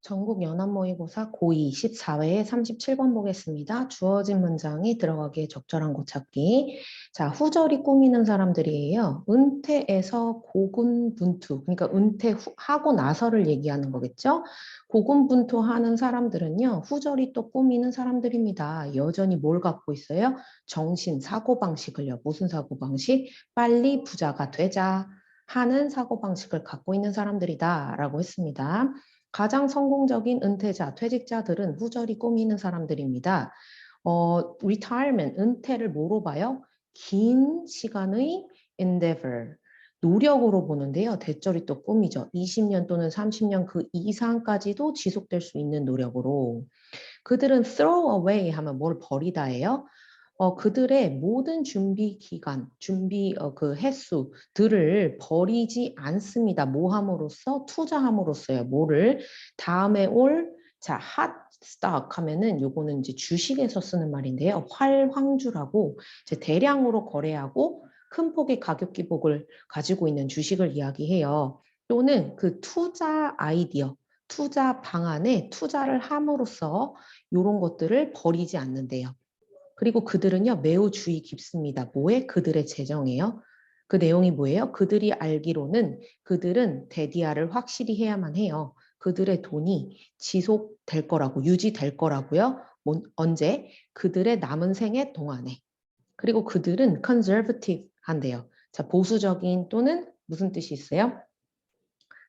전국 연합 모의고사 고2 14회에 37번 보겠습니다. 주어진 문장이 들어가기에 적절한 곳 찾기. 자, 후절이 꾸미는 사람들이에요. 은퇴에서 고군분투, 그러니까 은퇴하고 나서를 얘기하는 거겠죠? 고군분투하는 사람들은요, 후절이 또 꾸미는 사람들입니다. 여전히 뭘 갖고 있어요? 정신, 사고방식을요. 무슨 사고방식? 빨리 부자가 되자 하는 사고방식을 갖고 있는 사람들이다 라고 했습니다. 가장 성공적인 은퇴자, 퇴직자들은 후절이 꾸미는 사람들입니다. 어, retirement, 은퇴를 뭐로 봐요? 긴 시간의 endeavor, 노력으로 보는데요. 대절이 또 꿈이죠. 20년 또는 30년 그 이상까지도 지속될 수 있는 노력으로. 그들은 throw away 하면 뭘 버리다예요. 어, 그들의 모든 준비 기간, 준비 어, 그 횟수들을 버리지 않습니다. 모함으로써 투자함으로써요. 뭐를 다음에 올 자, 핫 스톡 하면은 요거는 이제 주식에서 쓰는 말인데요. 활황주라고 이제 대량으로 거래하고 큰 폭의 가격 기복을 가지고 있는 주식을 이야기해요. 또는 그 투자 아이디어, 투자 방안에 투자를 함으로써 이런 것들을 버리지 않는데요. 그리고 그들은요, 매우 주의 깊습니다. 뭐에? 그들의 재정이에요. 그 내용이 뭐예요? 그들이 알기로는 그들은 데디아를 확실히 해야만 해요. 그들의 돈이 지속될 거라고, 유지될 거라고요. 뭐, 언제? 그들의 남은 생애 동안에. 그리고 그들은 conservative 한대요. 자, 보수적인 또는 무슨 뜻이 있어요?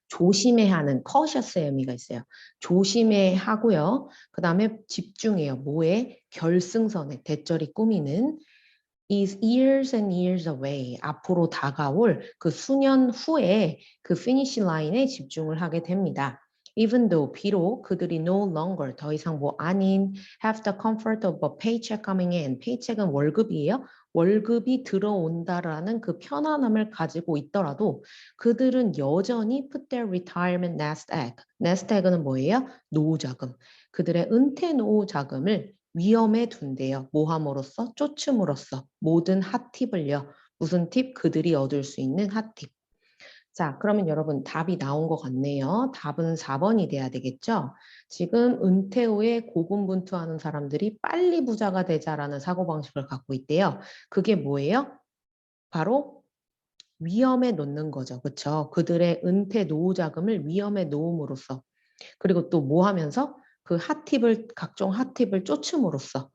조심해야 하는 cautious의 의미가 있어요. 조심해 하고요. 그 다음에 집중해요. 뭐에? 결승선에 대절이 꾸미는 is years and years away. 앞으로 다가올 그 수년 후에 그 finish line에 집중을 하게 됩니다. Even though 비록 그들이 no longer 더 이상 뭐 아닌 have the comfort of a paycheck coming in. paycheck은 월급이에요. 월급이 들어온다라는 그 편안함을 가지고 있더라도 그들은 여전히 put their retirement nest egg. nest egg는 뭐예요? 노후 자금. 그들의 은퇴 노후 자금을 위험에 둔대요. 모함으로써 쫓음으로써 모든 핫팁을요. 무슨 팁? 그들이 얻을 수 있는 핫팁. 자, 그러면 여러분 답이 나온 것 같네요. 답은 4번이 돼야 되겠죠? 지금 은퇴 후에 고군분투하는 사람들이 빨리 부자가 되자라는 사고방식을 갖고 있대요. 그게 뭐예요? 바로 위험에 놓는 거죠. 그렇죠? 그들의 은퇴 노후 자금을 위험에 놓음으로써 그리고 또 뭐 하면서 그 핫팁을 각종 핫팁을 쫓음으로써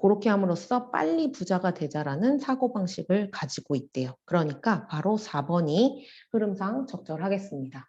그렇게 함으로써 빨리 부자가 되자라는 사고방식을 가지고 있대요. 그러니까 바로 4번이 흐름상 적절하겠습니다.